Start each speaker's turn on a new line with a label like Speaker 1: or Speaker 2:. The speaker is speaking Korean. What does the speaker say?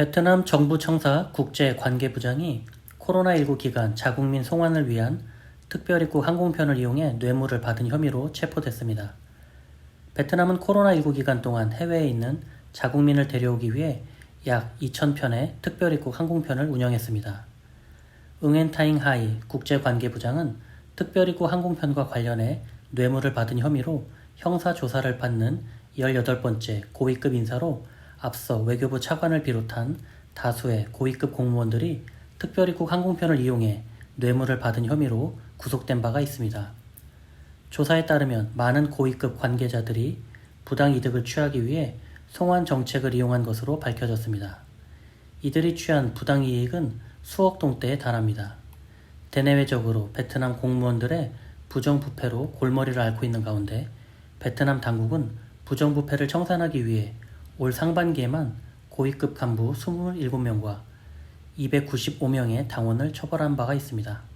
Speaker 1: 베트남 정부 청사 국제관계부장이 코로나19 기간 자국민 송환을 위한 특별입국 항공편을 이용해 뇌물을 받은 혐의로 체포됐습니다. 베트남은 코로나19 기간 동안 해외에 있는 자국민을 데려오기 위해 약 2,000편의 특별입국 항공편을 운영했습니다. 응엔타잉 하이 국제관계부장은 특별입국 항공편과 관련해 뇌물을 받은 혐의로 형사 조사를 받는 18번째 고위급 인사로 앞서 외교부 차관을 비롯한 다수의 고위급 공무원들이 특별입국 항공편을 이용해 뇌물을 받은 혐의로 구속된 바가 있습니다. 조사에 따르면 많은 고위급 관계자들이 부당 이득을 취하기 위해 송환 정책을 이용한 것으로 밝혀졌습니다. 이들이 취한 부당 이익은 수억 동대에 달합니다. 대내외적으로 베트남 공무원들의 부정부패로 골머리를 앓고 있는 가운데 베트남 당국은 부정부패를 청산하기 위해 올 상반기에만 고위급 간부 27명과 295명의 당원을 처벌한 바가 있습니다.